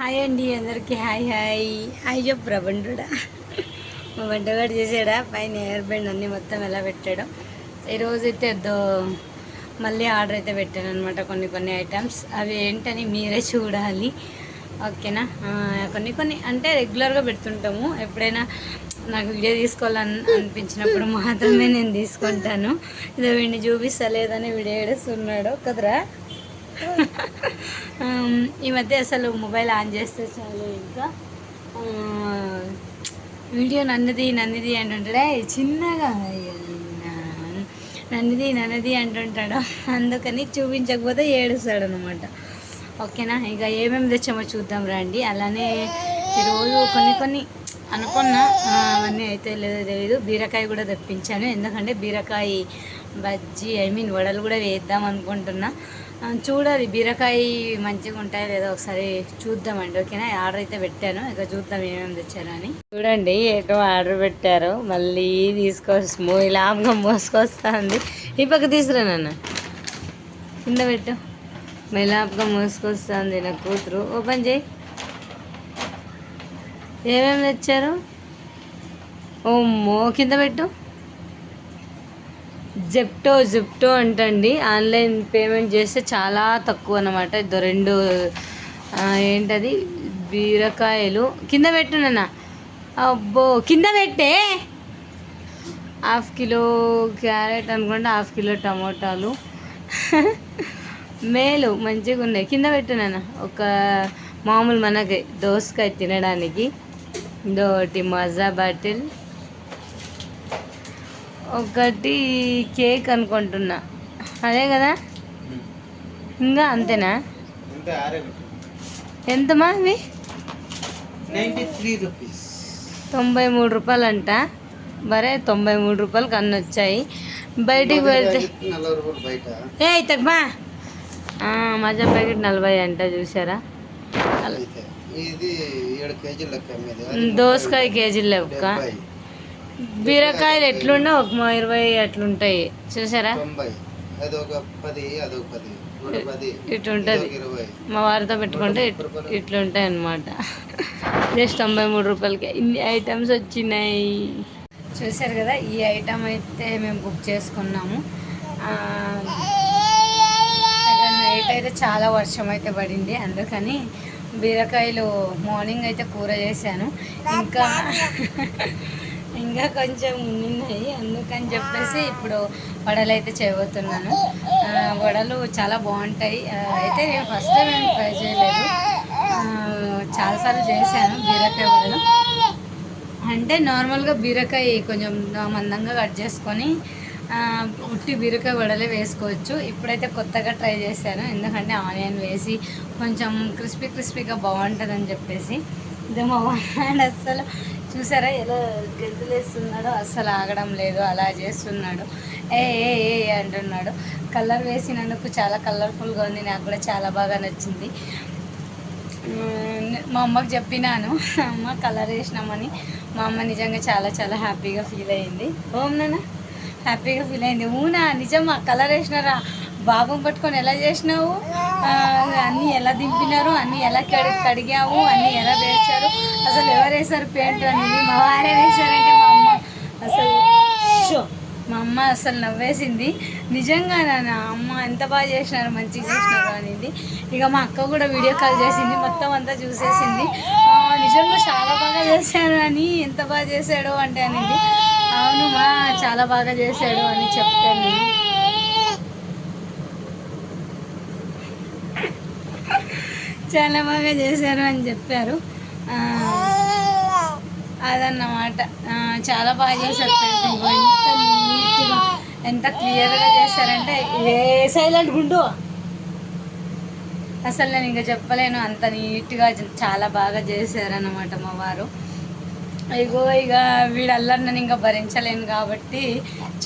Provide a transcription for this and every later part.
Hi అండి అందరికీ hi hi. Hi చెప్పురా బండుడా మా బండగాడు చేసాడా? పైన ఎయిర్ బ్యాండ్ అన్నీ మొత్తం ఎలా పెట్టాడు. ఈరోజు అయితే దో మళ్ళీ ఆర్డర్ అయితే పెట్టాను అనమాట కొన్ని కొన్ని ఐటమ్స్. అవి ఏంటని మీరే చూడాలి. ఓకేనా? కొన్ని కొన్ని అంటే రెగ్యులర్గా పెడుతుంటాము. ఎప్పుడైనా నాకు వీడియో తీసుకోవాలని అనిపించినప్పుడు మాత్రమే నేను తీసుకుంటాను. ఇదో వీడిని చూపిస్తలేదని వీడియో ఏడుస్తున్నాడు. కదరా? Um, ఈ మధ్య అసలు మొబైల్ ఆన్ చేస్తే చాలు ఇంకా. వీడియో నన్నది నన్నది అంటుంటాడే? చిన్నగా నన్నది నన్నది అంటుంటాడు? అందుకని చూపించకపోతే ఏడుస్తాడు అనమాట ఓకేనా? ఇక ఏమేమి తెచ్చామో చూద్దాం రండి. అలానే ఈరోజు కొన్ని కొన్ని అనుకున్నా అవన్నీ అయితే లేదో తెలియదు బీరకాయ కూడా తెప్పించాను. ఎందుకంటే బీరకాయ బజ్జీ ఐ మీన్ వడలు కూడా వేద్దాం అనుకుంటున్నా. చూడాలి బీరకాయ మంచిగా ఉంటాయో లేదో ఒకసారి చూద్దామండి ఓకేనా? ఆర్డర్ అయితే పెట్టాను ఇక చూద్దాం ఏమేమి తెచ్చారు అని. చూడండి ఏటో ఆర్డర్ పెట్టారు మళ్ళీ తీసుకొచ్చి మో లాభంగా మోసుకొస్తుంది. ఈ పక్క తీసుకురా నాన్న. కింద పెట్టు. మెలాప్గా మోసుకొస్తుంది నా కూతురు. ఓపెన్ చేయి. ఏమేమి తెచ్చారు? ఓ మో కింద పెట్టు. జెప్టో జెప్టో అంటండి. ఆన్లైన్ పేమెంట్ చేస్తే చాలా తక్కువ అన్నమాట. ఇదో రెండు ఏంటది? బీరకాయలు. కింద పెట్టు నాన్న. అబ్బో కింద పెట్టే? హాఫ్ కిలో క్యారెట్ అనుకుంటే హాఫ్ కిలో టమోటాలు. మేలు మంచిగా ఉన్నాయి. కింద పెట్టు నాన్న. ఒక మామూలు మనకి దోసకాయ తినడానికి. ఇంకోటి మజా బాటిల్. ఒకటి కేక్ అనుకుంటున్నా. అదే కదా? ఇంకా అంతేనా? ఎంతమా రూపీస్. తొంభై మూడు రూపాయలు అంట మరే తొంభై మూడు రూపాయలకి అన్నీ వచ్చాయి. బయటికి రూపాయలు బయట. ఏ తగ్గమా మజా ప్యాకెట్ నలభై అంట చూసారా అయితే దోసకాయ కేజీలు లెక్క. బీరకాయలు ఎట్లుండే ఒక మా ఇరవై అట్లుంటాయి. చూసారా? తొంభై. అది ఒక పది అది ఒక పది. రెండు పది ఇటు ఉంటుంది. ఇది ఒక ఇరవై. మా వారితో పెట్టుకుంటే ఇట్- ఇట్లుంటాయి అన్నమాట జస్ట్ తొంభై మూడు రూపాయలకి. ఇన్ని ఐటమ్స్ వచ్చినాయి. చూసారు కదా ఈ ఐటమ్ అయితే మేము బుక్ చేసుకున్నాము. నైట్ అయితే చాలా వర్షం అయితే పడింది. అందుకని బీరకాయలు మార్నింగ్ అయితే కూర చేశాను. ఇంకా ఇంకా కొంచెం ఉన్నాయి అందుకని చెప్పేసి ఇప్పుడు వడలు అయితే చేయబోతున్నాను. వడలు చాలా బాగుంటాయి. అయితే నేను ఫస్ట్ టైం ఏం ట్రై చేయలేదు. చాలాసార్లు చేశాను బీరకాయ వడలు. అంటే నార్మల్గా బీరకాయ కొంచెం మందంగా కట్ చేసుకొని ఉట్టి బీరకాయ వడలే వేసుకోవచ్చు. ఇప్పుడైతే కొత్తగా ట్రై చేశాను. ఎందుకంటే ఆనియన్ వేసి కొంచెం క్రిస్పీ క్రిస్పీగా బాగుంటుందని చెప్పేసి. ఇదే మా వాడు అస్సలు చూసారా ఎలా గెంతులేస్తున్నాడో? అస్సలు ఆగడం లేదు అలా చేస్తున్నాడు. ఏ ఏ ఏ అంటున్నాడు. కలర్ వేసినందుకు చాలా కలర్ఫుల్గా ఉంది నాకు కూడా చాలా బాగా నచ్చింది. మా అమ్మకి చెప్పినాను అమ్మ కలర్ వేసినామని. మా అమ్మ నిజంగా చాలా చాలా హ్యాపీగా ఫీల్ అయింది. ఓం నాన్న హ్యాపీగా ఫీల్ అయింది. ఊనా నిజమా? కలర్ వేసినారా? బాబుని పట్టుకొని ఎలా చేసినావు? అన్ని అన్నీ ఎలా దింపినారు? అన్నీ ఎలా కడి కడిగావు? అన్నీ ఎలా వేసారు అసలు ఎవరు వేశారు పెయింట్ అనేది? మా వారే వేశారంటే మా అమ్మ అసలు షో మా అమ్మ అసలు నవ్వేసింది. నిజంగా నా అమ్మ ఎంత బాగా చేసినారు మంచిగా చేసినారు అనేది. ఇక మా అక్క కూడా వీడియో కాల్ చేసింది మొత్తం అంతా చూసేసింది. నిజంగా చాలా బాగా చేశారు అని ఎంత బాగా చేశాడు అంటే అనేది. అవును మా చాలా బాగా చేశాడు అని చెప్తాను చాలా బాగా చేశారు అని చెప్పారు. అదన్నమాట. చాలా బాగా చేశారు. ఎంత నీట్గా ఎంత క్లియర్గా చేశారంటే ఏ సైలెంట్ గుండు? అసలు నేను ఇంకా చెప్పలేను. అంత నీట్గా చాలా బాగా చేశారన్నమాట మా వారు. ఇగో ఇక వీడు అల్లరి నేను ఇంకా భరించలేను కాబట్టి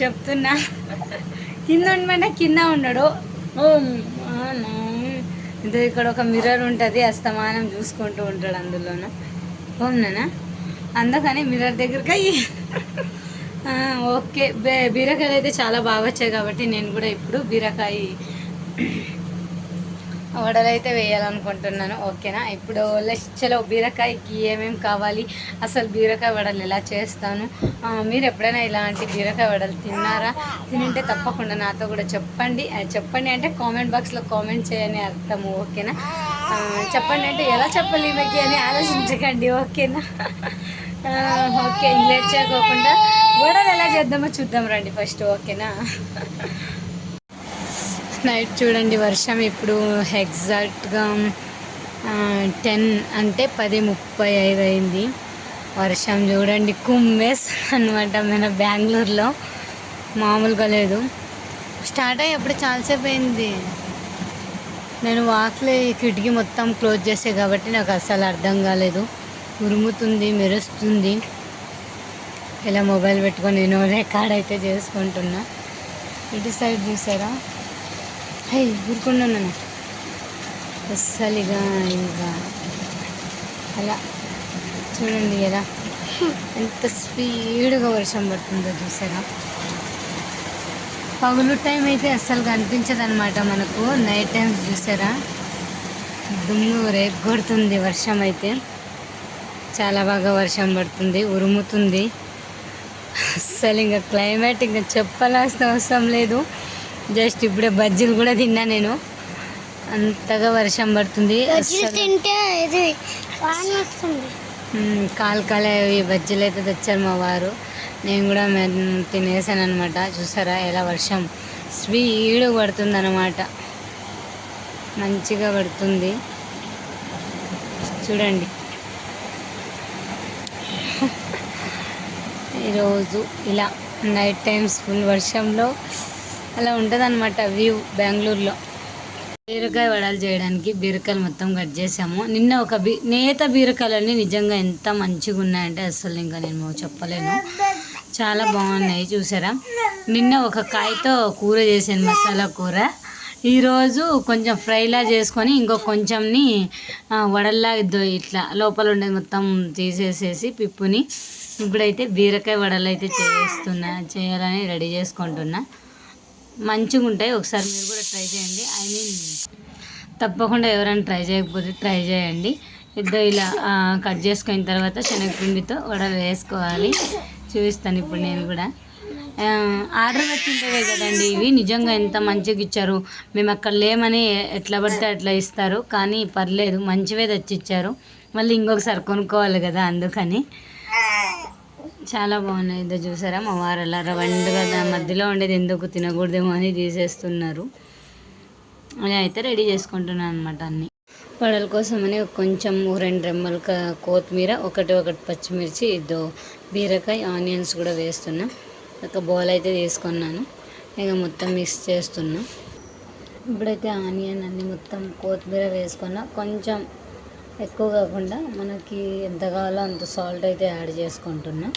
చెప్తున్నా. కింద ఉండమంటే కింద ఉండడు. ఓ ఇంత ఇక్కడ ఒక మిర్రర్ ఉంటుంది అస్తమానం చూసుకుంటూ ఉంటాడు అందులోనూ. అవునా అందుకని మిర్రర్ దగ్గరికి. అయ్యి ఓకే. బే బీరకాయలు అయితే చాలా బాగా వచ్చాయి కాబట్టి నేను కూడా ఇప్పుడు బీరకాయ వడలు అయితే వేయాలనుకుంటున్నాను ఓకేనా? ఇప్పుడు లెచ్చలో బీరకాయకి ఏమేమి కావాలి? అసలు బీరకాయ వడలు ఎలా చేస్తాను? మీరు ఎప్పుడైనా ఇలాంటి బీరకాయ వడలు తిన్నారా? తింటే తప్పకుండా నాతో కూడా చెప్పండి. చెప్పండి అంటే కామెంట్ బాక్స్లో కామెంట్ చేయని అర్థము ఓకేనా? చెప్పండి అంటే ఎలా చెప్పాలి ఈమెకి అని ఆలోచించకండి ఓకేనా? ఓకే ఇంగ్లీష్ చేయకోకుండా వడలు ఎలా చేద్దామో చూద్దాం రండి ఫస్ట్ ఓకేనా? నైట్ చూడండి వర్షం ఇప్పుడు ఎగ్జాక్ట్గా టెన్ అంటే పది ముప్పై ఐదు అయింది. వర్షం చూడండి కుమ్మేస్ అనమాట మన బెంగళూరులో. మామూలుగా లేదు. స్టార్ట్ అయ్యేప్పుడు చాలాసేపు అయింది. నేను వాక్లే కిటికీ మొత్తం క్లోజ్ చేసే కాబట్టి నాకు అస్సలు అర్థం కాలేదు. ఉరుముతుంది మెరుస్తుంది. ఇలా మొబైల్ పెట్టుకొని నేను రికార్డ్ అయితే చేసుకుంటున్నా. ఇటు సైడ్ చూసారా? హే ఊరుకున్నాను అస్సలు ఇక ఇంకా అలా. చూడండి ఎలా. ఎంత స్పీడ్గా వర్షం పడుతుందో చూసారా? పగులు టైం అయితే అస్సలు కనిపించదు అనమాట మనకు. నైట్ టైమ్స్ చూసారా? దుమ్ము రేగొడుతుంది వర్షం అయితే. చాలా బాగా వర్షం పడుతుంది ఉరుముతుంది. అస్సలు ఇంకా క్లైమేట్ ఇంకా చెప్పాల్సిన అవసరం లేదు. జస్ట్ ఇప్పుడే బజ్జీలు కూడా తిన్నా నేను. అంతగా వర్షం పడుతుంది. కాలు కాలే బజ్జీలు అయితే తెచ్చారు మా వారు. నేను కూడా తినేసాను అనమాట చూసారా ఎలా వర్షం? స్పీడ్ పడుతుంది అనమాట మంచిగా పడుతుంది. చూడండి. ఈరోజు ఇలా నైట్ టైమ్స్ ఫుల్ వర్షంలో అలా ఉంటుంది అనమాట వ్యూ బెంగళూరులో. బీరకాయ వడలు చేయడానికి బీరకాయలు మొత్తం కట్ చేసాము. నిన్న ఒక బీ నేత బీరకాయలన్నీ నిజంగా ఎంత మంచిగా ఉన్నాయంటే అసలు ఇంకా నేను చెప్పలేను. చాలా బాగున్నాయి చూసారా? నిన్న ఒక కాయతో కూర చేసాను మసాలా కూర. ఈరోజు కొంచెం ఫ్రైలా చేసుకొని ఇంకో కొంచెంని వడల్లా ఇట్లా లోపల ఉండేది మొత్తం తీసేసేసి పిప్పుని. ఇప్పుడైతే బీరకాయ వడలు అయితే చేస్తున్నా చేయాలని రెడీ చేసుకుంటున్నా. మంచిగా ఉంటాయి ఒకసారి మీరు కూడా ట్రై చేయండి. ఐ మీన్ తప్పకుండా ఎవరైనా ట్రై చేయకపోతే ట్రై చేయండి. ఇద్దరు ఇలా కట్ చేసుకున్న తర్వాత శనగపిండితో వడలు వేసుకోవాలి. చూపిస్తాను ఇప్పుడు నేను కూడా. ఆర్డర్ పెట్టింటే కదండి ఇవి. నిజంగా ఎంత మంచిగా ఇచ్చారు. మేము అక్కడ లేమని ఎట్లా పడితే అట్లా ఇస్తారు. కానీ పర్లేదు మంచివే తెచ్చిచ్చారు. మళ్ళీ ఇంకొకసారి కొనుక్కోవాలి కదా అందుకని. చాలా బాగున్నాయి. ఇదో చూసారా? మా వారు అలా రవండుగా దాని మధ్యలో ఉండేది ఎందుకు తినకూడదేమో అని తీసేస్తున్నారు. అలా అయితే రెడీ చేసుకుంటున్నాను అనమాట అన్ని. వడల కోసమని కొంచెం రెండు రెమ్మలు కొత్తిమీర ఒకటి ఒకటి పచ్చిమిర్చి ఇదో బీరకాయ ఆనియన్స్ కూడా వేస్తున్నా. ఒక బౌల్ అయితే తీసుకున్నాను. ఇక మొత్తం మిక్స్ చేస్తున్నా. ఇప్పుడైతే ఆనియన్ అన్ని మొత్తం కొత్తిమీర వేసుకున్నా. కొంచెం ఎక్కువ కాకుండా మనకి ఎంత కావాలో అంత సాల్ట్ అయితే యాడ్ చేసుకుంటున్నా.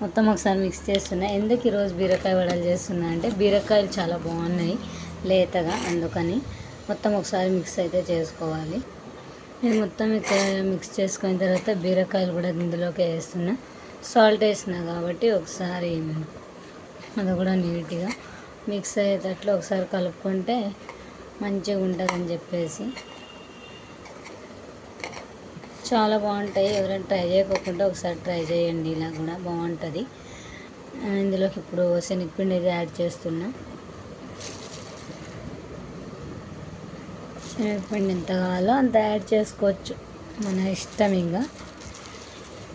మొత్తం ఒకసారి మిక్స్ చేస్తున్నా. ఎందుకు ఈరోజు బీరకాయ వడలు చేస్తున్నా అంటే బీరకాయలు చాలా బాగున్నాయి లేతగా అందుకని మొత్తం ఒకసారి మిక్స్ అయితే చేసుకోవాలి. నేను మొత్తం ఇక్కడ మిక్స్ చేసుకున్న తర్వాత బీరకాయలు కూడా ఇందులోకి వేస్తున్నా. సాల్ట్ వేసిన కాబట్టి ఒకసారి అది కూడా నీట్గా మిక్స్ అయ్యేటట్లు ఒకసారి కలుపుకుంటే మంచిగా ఉంటుందని చెప్పేసి చాలా బాగుంటాయి. ఎవరైనా ట్రై చేయకోకుండా ఒకసారి ట్రై చేయండి. ఇలా కూడా బాగుంటుంది. ఇందులోకి ఇప్పుడు శనగపిండి అయితే యాడ్ చేస్తున్నా. శనగపిండి ఎంత కావాలో అంత యాడ్ చేసుకోవచ్చు. మన ఇష్టం ఇంకా.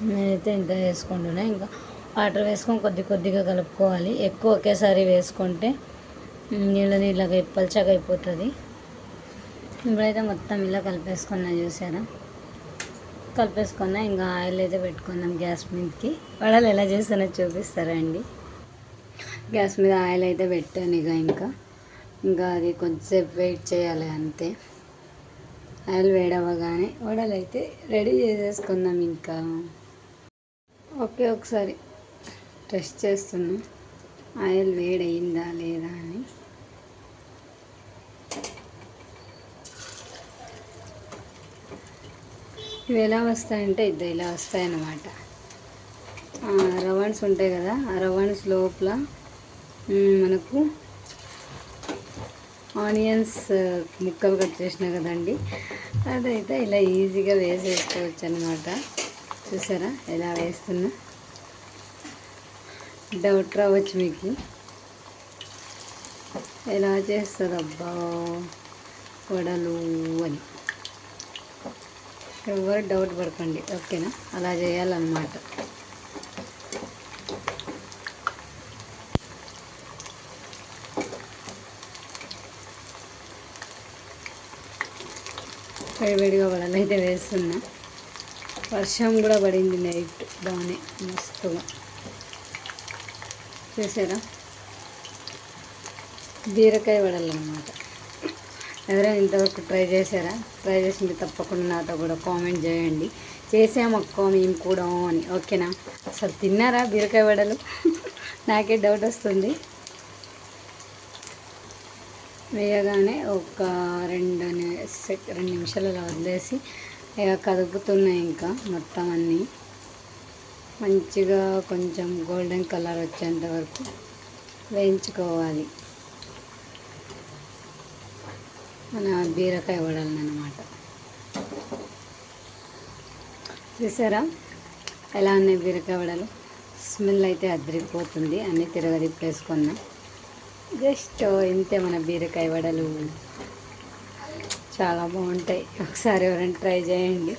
నేనైతే ఇంత వేసుకుంటున్నా. ఇంకా వాటర్ వేసుకొని కొద్ది కొద్దిగా కలుపుకోవాలి. ఎక్కువ ఒకేసారి వేసుకుంటే నీళ్ళ నీళ్ళగా పలచగా అయిపోతుంది. ఇప్పుడైతే మొత్తం ఇలా కలిపేసుకున్నా చూసారా? కలిపేసుకున్నా ఇంకా ఆయిల్ అయితే పెట్టుకుందాం గ్యాస్ మీదకి. వడలు ఎలా చేస్తానో చూపిస్తారా అండి? గ్యాస్ మీద ఆయిల్ అయితే పెట్టాను ఇక ఇంకా. ఇంకా అది కొంచెంసేపు వెయిట్ చేయాలి అంతే. ఆయిల్ వేడవగానే వడలు అయితే రెడీ చేసేసుకుందాం ఇంకా. ఓకే ఒకసారి టెస్ట్ చేస్తున్నాం. ఆయిల్ వేడయిందా లేదా అని. ఇవి ఎలా వస్తాయంటే ఇద్దరు ఇలా వస్తాయన్నమాట. రవాన్స్ ఉంటాయి కదా ఆ రవాన్స్ లోపల మనకు ఆనియన్స్ ముక్కలు కట్ చేసిన కదండి. అదైతే ఇలా ఈజీగా వేసేసుకోవచ్చు అనమాట చూసారా ఎలా వేస్తున్నా? డౌట్ రావచ్చు మీకు. ఎలా చేస్తుంది అబ్బా వడలు అని. ఎవరు డౌట్ పడకండి. ఓకేనా అలా చేయాలన్నమాట. వేడివేడిగా వడలు అయితే వేస్తున్నా. వర్షం కూడా పడింది నైట్ బాగానే మస్తుగా చూసారా? బీరకాయ వడలు అన్నమాట ఎవరైనా ఇంతవరకు ట్రై చేశారా? ట్రై చేసింది తప్పకుండా నాతో కూడా కామెంట్ చేయండి. చేసాము అక్క మేము కూడా అని. ఓకేనా? అసలు తిన్నారా బీరకాయ వడలు? నాకే డౌట్ వస్తుంది. వేయగానే ఒక రెండు సెక్ రెండు నిమిషాలు అలా వదిలేసి ఇక కదుపుతున్నాయి ఇంకా మొత్తం అన్నీ. మంచిగా కొంచెం గోల్డెన్ కలర్ వచ్చేంత వరకు వేయించుకోవాలి. మన బీరకాయ వడలను అనమాట చూసారా? ఎలా ఉన్నాయి బీరకాయ వడలు? స్మెల్ అయితే అదిరిపోతుంది. అన్నీ తిరగదిప్పేసుకున్నాం జస్ట్ ఇంతే మన బీరకాయ వడలు. చాలా బాగుంటాయి. ఒకసారి ఎవరైనా ట్రై చేయండి.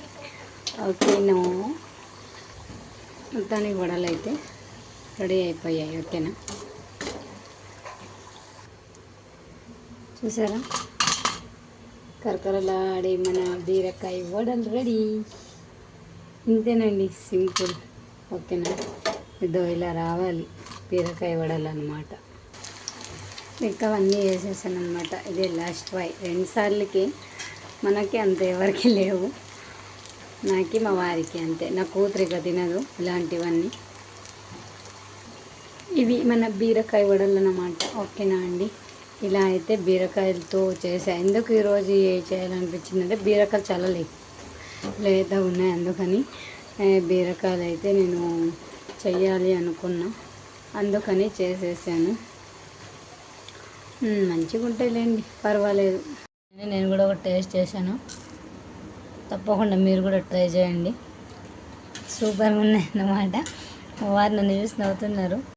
ఓకేనా మొత్తానికి వడలు అయితే రెడీ అయిపోయాయి. ఓకేనా? చూసారా? కరకరలాడే మన బీరకాయ వడలు రెడీ. ఇంతేనండి సింపుల్. ఓకేనా? ఇదో ఇలా రావాలి బీరకాయ వడలు అనమాట ఇంకా అవన్నీ వేసేసాను అనమాట ఇదే లాస్ట్ వై. రెండు సార్లకి మనకి అంత ఎవరికి లేవు. నాకి మా వారికి అంతే. నా కూతురిగా తినదు ఇలాంటివన్నీ. ఇవి మన బీరకాయ వడలు అన్నమాట. ఓకేనా అండి? ఇలా అయితే బీరకాయలతో చేసా. ఎందుకు ఈరోజు ఏ చేయాలనిపించిందంటే బీరకాయలు చాలా లే లేదా ఉన్నాయి అందుకని బీరకాయలు అయితే నేను చెయ్యాలి అనుకున్నా. అందుకని చేసేసాను. మంచిగా మంచిగా ఉంటాయిలేండి పర్వాలేదు. నేను కూడా ఒక టేస్ట్ చేశాను. తప్పకుండా మీరు కూడా ట్రై చేయండి. సూపర్గా ఉన్నాయి అన్నమాట వారు నన్ను చూసి నవ్వుతున్నారు.